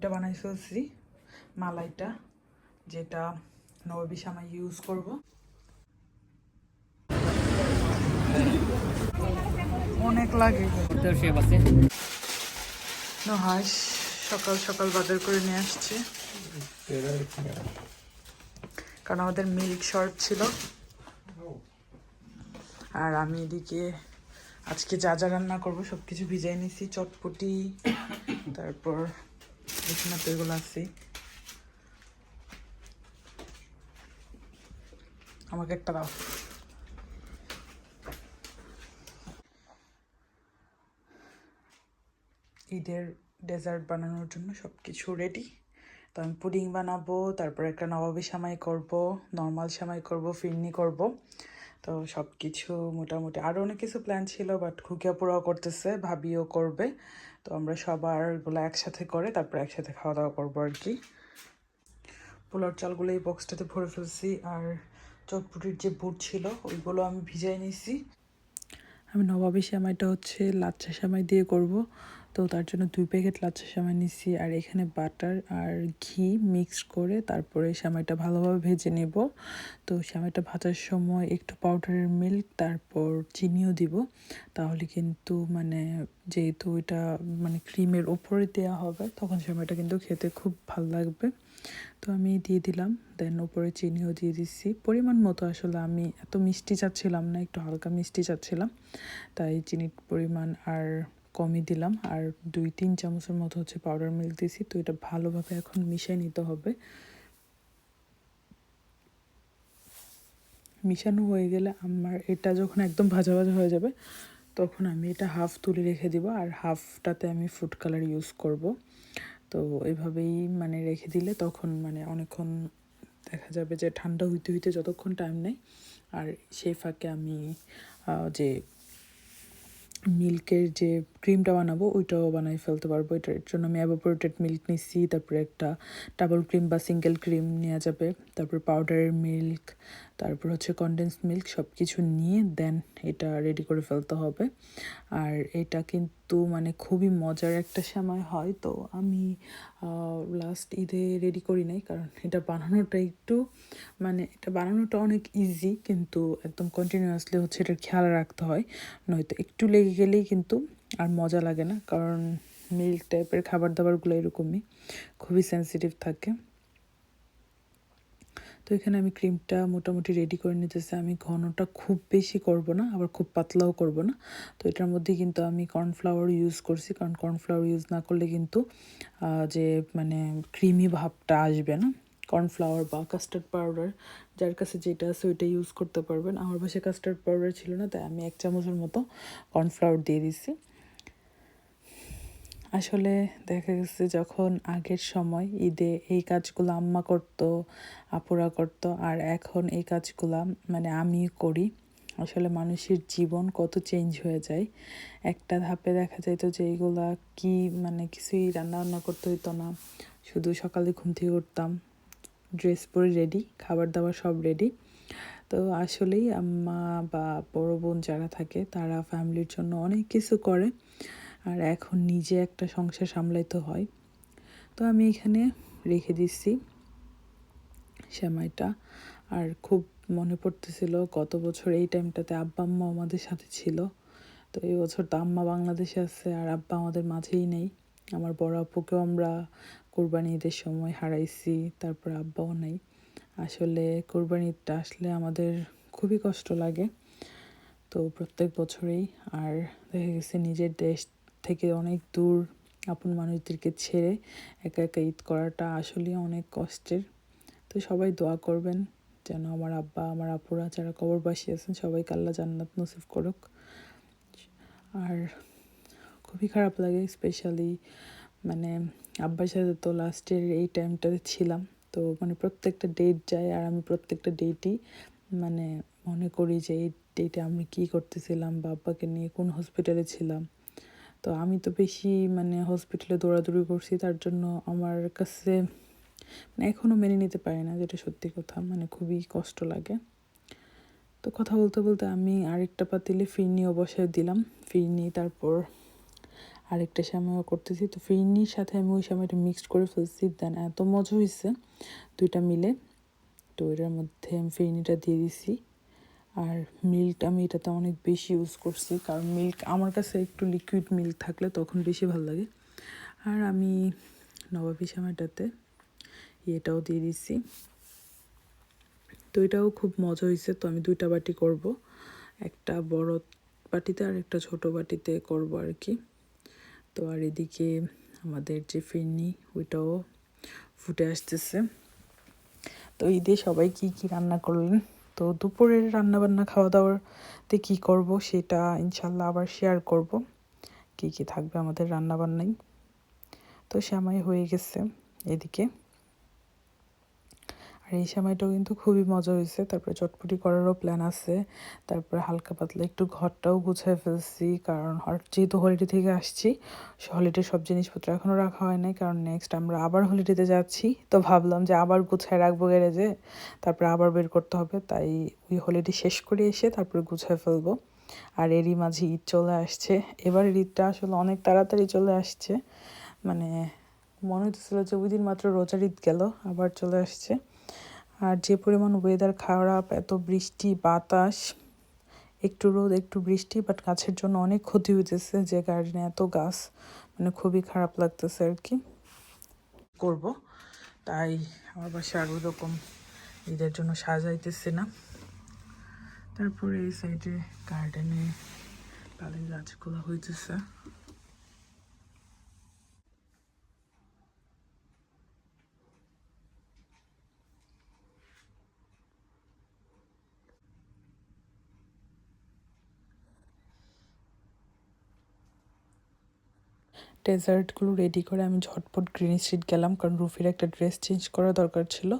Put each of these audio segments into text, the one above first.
এটা বানাই ফেলছি মালাইটা যেটা নবী সামাই ইউজ করব। অনেক লাগে। হাঁস সকাল সকাল বাজার করে নিয়ে আসছে। কারণ আমাদের মিল্ক শর্ট ছিল। আর আমি এদিকে আজকে যা যা রান্না করব সব কিছু ভিজাই নিছি চটপটি তারপর এখানে তো এগুলো আছে। আমাকে একটা দাও। ঈদের ডেজার্ট বানানোর জন্য সব কিছু রেডি তো আমি পুডিং বানাবো, তারপর একটা নবাবী সামাই করব, নর্মাল সামাই করব, ফিরনি করব। তো সব কিছু মোটামুটি। আরও অনেক কিছু প্ল্যান ছিল বাট খুকিয়া পুরাও করতেছে, ভাবিও করবে। তো আমরা সবারগুলো একসাথে করে তারপর একসাথে খাওয়া দাওয়া করব আর কি। পোলার চালগুলো এই বক্সটাতে ভরে ফেলছি আর চটপুটির যে বুট ছিল, ওইগুলো আমি ভিজাই নিছি। আমি নবাবী শ্যামাইটা হচ্ছে লাচ্ছা শ্যামাই দিয়ে করব। তো তার জন্য দুই প্যাকেট লাচ্ছা সেমাই নিছি, আর এখানে বাটার আর ঘি মিক্স করে তারপরে সেমাইটা ভালোভাবে ভেজে নেব। তো সেমাইটা ভাজার সময় একটু পাউডারের মিল্ক তারপর চিনিও দিব। তাহলে কিন্তু মানে যেহেতু এটা মানে ক্রিমের ওপরে দেওয়া হবে, তখন সেমাইটা কিন্তু খেতে খুব ভালো লাগবে। তো আমি দিয়ে দিলাম দেন ওপরে চিনিও দিয়ে দিচ্ছি পরিমাণ মতো আসলে আমি এত মিষ্টি চাচ্ছিলাম না, একটু হালকা মিষ্টি চাচ্ছিলাম। তাই চিনির পরিমাণ আর কমই দিলাম। আর দুই তিন চামচের মতো হচ্ছে পাউডার মিল্ক দিয়েছি। তো এটা ভালোভাবে এখন মিশিয়ে নিতে হবে। মিশানো হয়ে গেলে আমার এটা যখন একদম ভাজা ভাজা হয়ে যাবে, তখন আমি এটা হাফ তুলে রেখে দিব। আর হাফটাতে আমি ফুড কালার ইউজ করব। তো এভাবেই মানে রেখে দিলে তখন মানে অনেকক্ষণ দেখা যাবে যে ঠান্ডা হইতে হইতে যতক্ষণ টাইম নেয় আর সেই ফাঁকে আমি যে মিল্কের যে ক্রিমটা বানাবো, ওইটাও বানাই ফেলতে পারব। এটার জন্য আমি অ্যাভোপোরেটেড মিল্ক নিচ্ছি তারপরে একটা ডাবল ক্রিম বা সিঙ্গেল ক্রিম নেওয়া যাবে। তারপর পাউডারের মিল্ক তারপর হচ্ছে কনডেন্স মিল্ক সব কিছু নিয়ে দেন এটা রেডি করে ফেলতে হবে। আর এটা কিন্তু মানে খুবই মজার একটা সময় হয়, তো আমি লাস্ট ঈদে রেডি করি নাই, কারণ এটা বানানোটা একটু মানে এটা বানানোটা অনেক ইজি কিন্তু একদম কন্টিনিউয়াসলি হচ্ছে এটার খেয়াল রাখতে হয়। নয়তো একটু লেগে গেলেই কিন্তু আর মজা লাগে না, কারণ মিল্ক টাইপের খাবার দাবারগুলো এরকমই, খুবই সেন্সিটিভ থাকে। তো এখানে আমি ক্রিমটা মোটামুটি রেডি করে নিতেছি। আমি ঘনটা খুব বেশি করব না, আবার খুব পাতলাও করব না। তো এটার মধ্যে কিন্তু আমি কর্নফ্লাওয়ার ইউজ করছি, কারণ কর্নফ্লাওয়ার ইউজ না করলে কিন্তু যে মানে ক্রিমি ভাবটা আসবে না। কর্নফ্লাওয়ার বা কাস্টার্ড পাউডার যার কাছে যেটা আছে ওইটা ইউজ করতে পারবেন। আমার বাসায় কাস্টার্ড পাউডার ছিল না, তাই আমি এক চামচের মতো কর্নফ্লাওয়ার দিয়ে দিছি। আসলে দেখা গেছে যখন আগের সময় ঈদে এই কাজগুলো আম্মা করতো, আপুরা করতো, আর এখন এই কাজগুলা মানে আমি করি, আসলে মানুষের জীবন কত চেঞ্জ হয়ে যায়। একটা ধাপে দেখা যাইতো যে এইগুলা কি মানে কিছুই রান্না বান্না করতে হইতো না, শুধু সকালে ঘুম থেকে উঠতাম ড্রেস পরে রেডি খাবার দাবার সব রেডি তো আসলেই আম্মা বা বড় বোন যারা থাকে তারা ফ্যামিলির জন্য অনেক কিছু করে। আর এখন নিজে একটা সংসার সামলাইতে হয়। তো আমি এখানে রেখে দিচ্ছি সেমাইটা আর খুব মনে পড়তেছিল, গত বছর এই টাইমটাতে আব্বা আম্মা আমাদের সাথে ছিল। তো এই বছর তো আম্মা বাংলাদেশে আছে আর আব্বা আমাদের মাঝেই নেই। আমার বড় আপুকেও আমরা কোরবানি ঈদের সময় হারাইছি, তারপর আব্বাও নেই। আসলে কোরবানি ঈদটা আসলে আমাদের খুবই কষ্ট লাগে। তো প্রত্যেক বছরেই। আর দেখা গেছে নিজের দেশ থেকে অনেক দূর আপন মানুষদেরকে ছেড়ে একা একা ঈদ করাটা আসলে অনেক কষ্টের। তো সবাই দোয়া করবেন যেন আমার আব্বা, আমার আপুরা যারা কবরবাসী আছেন সবাইকে আল্লাহ জান্নাত নসিব করুক। আর খুবই খারাপ লাগে স্পেশালি মানে আব্বার সাথে তো লাস্টের এই টাইমটাতে ছিলাম। তো মানে প্রত্যেকটা ডেট যায় আর আমি প্রত্যেকটা ডেটই মানে মনে করি যে এই ডেটে আমি কী করতেছিলাম, বা আব্বাকে নিয়ে কোন হসপিটালে ছিলাম। তো আমি তো বেশি মানে হসপিটালে দৌড়াদৌড়ি করছি, তার জন্য আমার কাছে মানে এখনও মেনে নিতে পারি না যেটা সত্যি কথা মানে খুবই কষ্ট লাগে। তো কথা বলতে বলতে আমি আরেকটা পাতিলে ফিরনিও বসায় দিলাম, ফিরনি তারপর আরেকটা সময়ও করতেছি। তো ফিরনির সাথে আমি ওই সময়টা মিক্সড করে ফেলছি, দেন এত মজা হয়েছে দুইটা মিলে। তো এটার মধ্যে আমি ফিরনিটা দিয়ে দিছি। আর মিল্ক আমি এটাতে অনেক বেশি ইউজ করছি, কারণ মিল্ক আমার কাছে একটু লিকুইড মিল্ক থাকলে তখন বেশি ভালো লাগে। আর আমি নবাবি সময়টাতে এটাও দিয়ে দিছি। তো এটাও খুব মজা হয়েছে, তো আমি দুইটা বাটি করব। একটা বড় বাটিতে আর একটা ছোট বাটিতে করব আর কি। তো আর এদিকে আমাদের যে ফিরনি ওইটাও ফুটে আসতেছে। তো ঈদে সবাই কি কি রান্না করলেন? তো দুপুরের রান্নাবান্না খাওয়া দাওয়াতে কী করব সেটা ইনশাল্লাহ আবার শেয়ার করব। কি কি থাকবে আমাদের রান্না বান্নাই তো সময় হয়ে গেছে এদিকে। আর এই সময়টাও কিন্তু খুবই মজা হয়েছে। তারপরে চটপটি করারও প্ল্যান আছে। তারপরে হালকা পাতলা একটু ঘরটাও গুছায় ফেলছি, কারণ যেহেতু হলিডে থেকে আসছি হলিডে সব জিনিসপত্র এখনও রাখা হয় নাই। কারণ নেক্সট আমরা আবার হলিডেতে যাচ্ছি। তো ভাবলাম যে আবার গুছায় রাখব গ্যারেজে তারপরে আবার বের করতে হবে। তাই ওই হলিডে শেষ করে এসে তারপরে গুছায় ফেলব। আর এরই মাঝে ঈদ চলে আসছে। এবার ঈদটা আসলে অনেক তাড়াতাড়ি চলে আসছে। মানে মনে হতেছিল যে ওই দিন মাত্র রোজার ঈদ গেল, আবার চলে আসছে। আর যে পরিমাণ ওয়েদার খারাপ, এত বৃষ্টি, বাতাস, একটু রোদ, একটু বৃষ্টি বাট গাছের জন্য অনেক ক্ষতি হইতেছে যে গার্ডেনে এত গাছ। মানে খুবই খারাপ লাগতেছে আর কি। করব, তাই আমার বাসায় আরও রকম ঈদের জন্য সাজাইতেছে না তারপরে এই সাইডে গার্ডেনে তাদের গাছগুলো হইতেছে। ডেজার্টগুলো রেডি করে আমি ঝটপট গ্রিন স্ট্রিট গেলাম। কারণ রুফির একটা ড্রেস চেঞ্জ করা দরকার ছিল।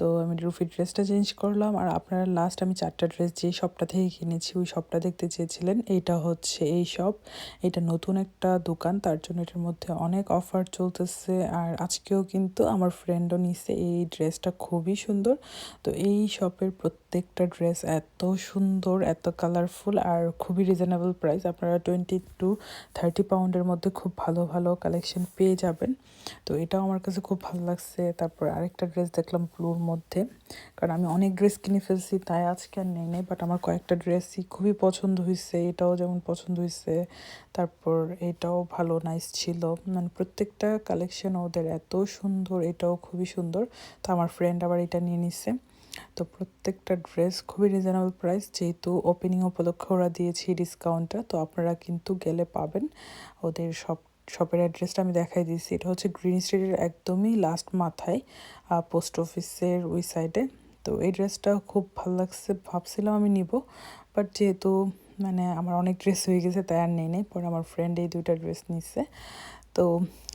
তো আমি রুফির ড্রেসটা চেঞ্জ করলাম আর আপনারা লাস্ট আমি চারটা ড্রেস যেই শপটা থেকে কিনেছি ওই শপটা দেখতে চেয়েছিলেন, এইটা হচ্ছে এই শপ এটা নতুন একটা দোকান, তার জন্য এটার মধ্যে অনেক অফার চলতেছে আর আজকেও কিন্তু আমার ফ্রেন্ডও নিছে এই ড্রেসটা খুবই সুন্দর। তো এই শপের প্রত্যেকটা ড্রেস এত সুন্দর, এত কালারফুল আর খুবই রিজনেবল প্রাইস আপনারা টোয়েন্টি টু থার্টি পাউন্ডের মধ্যে খুব ভালো ভালো কালেকশন পেয়ে যাবেন। তো এটাও আমার কাছে খুব ভালো লাগছে। তারপর আরেকটা ড্রেস দেখলাম ব্লুর মধ্যে। কারণ আমি অনেক ড্রেস কিনে ফেলছি, তাই আজকে আর নেই নেই বাট আমার কয়েকটা ড্রেসই খুবই পছন্দ হয়েছে এটাও যেমন পছন্দ হয়েছে তারপর এটাও ভালো নাইস ছিল। মানে প্রত্যেকটা কালেকশন ওদের এত সুন্দর, এটাও খুবই সুন্দর। তো আমার ফ্রেন্ড আবার এটা নিয়ে নিছে। তো প্রত্যেকটা ড্রেস খুবই রিজনেবল প্রাইস যেহেতু ওপেনিং উপলক্ষে ওরা দিয়েছি ডিসকাউন্টটা তো আপনারা কিন্তু গেলে পাবেন। ওদের সব শপের অ্যাড্রেসটা আমি দেখাই দিয়েছি। এটা হচ্ছে গ্রিন স্ট্রিটের একদমই লাস্ট মাথায় পোস্ট অফিসের ওই সাইডে তো এই ড্রেসটা খুব ভালো লাগছে, ভাবছিলাম আমি নিব। বাট যেহেতু মানে আমার অনেক ড্রেস হয়ে গেছে, তাই আর নেই নেই। পরে আমার ফ্রেন্ড এই দুইটা ড্রেস নিচ্ছে তো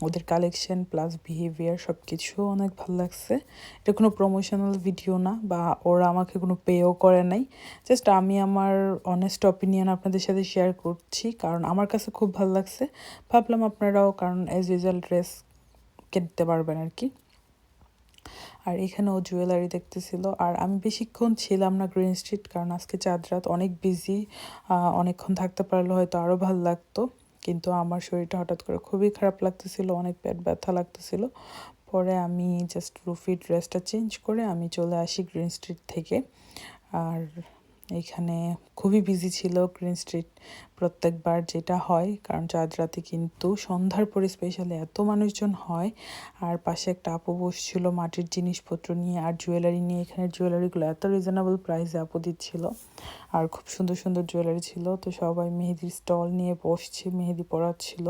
ওদের কালেকশন প্লাস বিহেভিয়ার সব কিছু অনেক ভালো লাগছে। এটা কোনো প্রমোশনাল ভিডিও না বা ওরা আমাকে কোনো পেও করে নাই। জাস্ট আমি আমার অনেস্ট অপিনিয়ন আপনাদের সাথে শেয়ার করছি, কারণ আমার কাছে খুব ভালো লাগছে। ভাবলাম আপনারাও, কারণ অ্যাজ ইউজুয়াল ড্রেস কিনতে পারবেন আর কি। আর এখানেও জুয়েলারি দেখতেছিল। আর আমি বেশিক্ষণ ছিলাম না গ্রিন স্ট্রিট কারণ আজকে চাঁদ রাত অনেক বিজি অনেকক্ষণ থাকতে পারলে হয়তো আরও ভালো লাগতো। কিন্তু আমার শরীরটা হঠাৎ করে খুবই খারাপ লাগতেছিল, অনেক পেট ব্যথা লাগতেছিল। পরে আমি জাস্ট রুফি ড্রেসটা চেঞ্জ করে আমি চলে আসি গ্রিন স্ট্রিট থেকে। আর এখানে খুবই বিজি ছিল গ্রিন স্ট্রিট প্রত্যেকবার যেটা হয়, কারণ চাঁদ রাতে কিন্তু সন্ধ্যার পরে স্পেশালি এত মানুষজন হয়। আর পাশে একটা আপু বসছিল মাটির জিনিসপত্র নিয়ে আর জুয়েলারি নিয়ে, এখানে জুয়েলারিগুলো এত রিজনেবল প্রাইসে আপু দিচ্ছিল। আর খুব সুন্দর সুন্দর জুয়েলারি ছিল। তো সবাই মেহেদির স্টল নিয়ে বসছে, মেহেদি পড়াচ্ছিল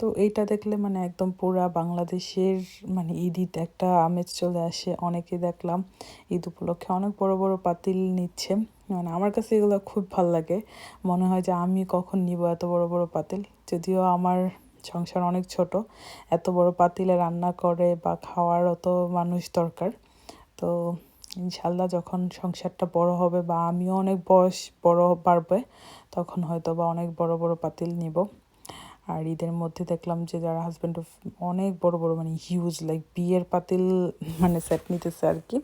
তো এইটা দেখলে মানে একদম পুরা বাংলাদেশের মানে ঈদ একটা আমেজ চলে আসে অনেকে দেখলাম ঈদ উপলক্ষে অনেক বড় বড় পাতিল নিচ্ছে। মানে আমার কাছে এগুলো খুব ভালো লাগে। মনে হয় যে আমি কখন নিব এত বড় বড় পাতিল যদিও আমার সংসার অনেক ছোট, এত বড় পাতিলে রান্না করে বা খাওয়ার অত মানুষ দরকার। তো ইনশাল্লাহ যখন সংসারটা বড় হবে বা আমিও অনেক বয়স বড় বাড়বে, তখন হয়তো বা অনেক বড় বড় পাতিল নিব। আর ঈদের মধ্যে দেখলাম যে যারা হাজব্যান্ড অনেক বড় বড় মানে হিউজ লাইক বিয়ের পাতিল মানে সেট নিতেছে আর কি।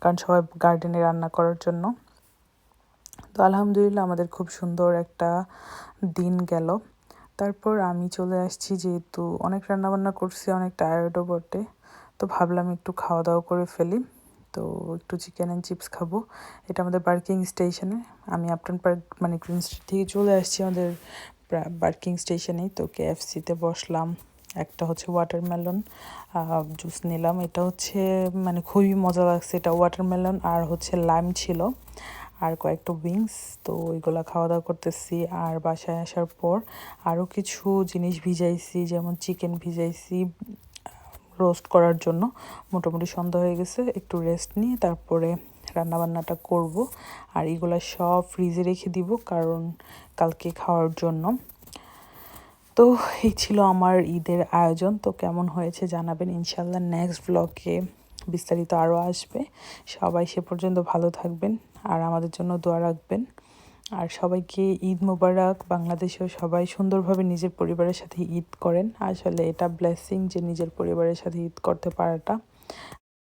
কারণ সবাই গার্ডেনে রান্না করার জন্য। তো আলহামদুলিল্লাহ আমাদের খুব সুন্দর একটা দিন গেল। তারপর আমি চলে আসছি যেহেতু অনেক রান্নাবান্না করছি, অনেক টায়ার্ডও বটে। তো ভাবলাম একটু খাওয়া দাওয়া করে ফেলি। তো একটু চিকেন অ্যান্ড চিপস খাব। এটা আমাদের পার্কিং স্টেশনে আমি আপটন পার্ক মানে গ্রিন স্ট্রিট থেকে চলে আসছি আমাদের পার্কিং স্টেশনে তো কেএফসিতে বসলাম। একটা হচ্ছে ওয়াটারমেলন জুস নিলাম। এটা হচ্ছে মানে খুবই মজা লাগছে এটা ওয়াটারমেলন আর হচ্ছে লাইম ছিল আর কয়েকটা উইংস তো ওইগুলো খাওয়া দাওয়া করতেছি। আর বাসায় আসার পর আরও কিছু জিনিস ভিজাইছি, যেমন চিকেন ভিজাইছি রোস্ট করার জন্য। মোটামুটি সন্ধ্যা হয়ে গেছে, একটু রেস্ট নিয়ে তারপরে রান্নাবান্নাটা করব। আর এগুলো সব ফ্রিজে রেখে দিব কারণ কালকে খাওয়ার জন্য। তো এই ছিল আমার ঈদের আয়োজন। তো কেমন হয়েছে জানাবেন ইনশাল্লাহ নেক্সট ব্লগে বিস্তারিত আরও আসবে। সবাই সে পর্যন্ত ভালো থাকবেন আর আমাদের জন্য দোয়া রাখবেন। আর সবাইকে ঈদ মোবারক। বাংলাদেশেও সবাই সুন্দরভাবে নিজের পরিবারের সাথে ঈদ করেন। আসলে এটা ব্লেসিং যে নিজের পরিবারের সাথে ঈদ করতে পারাটা।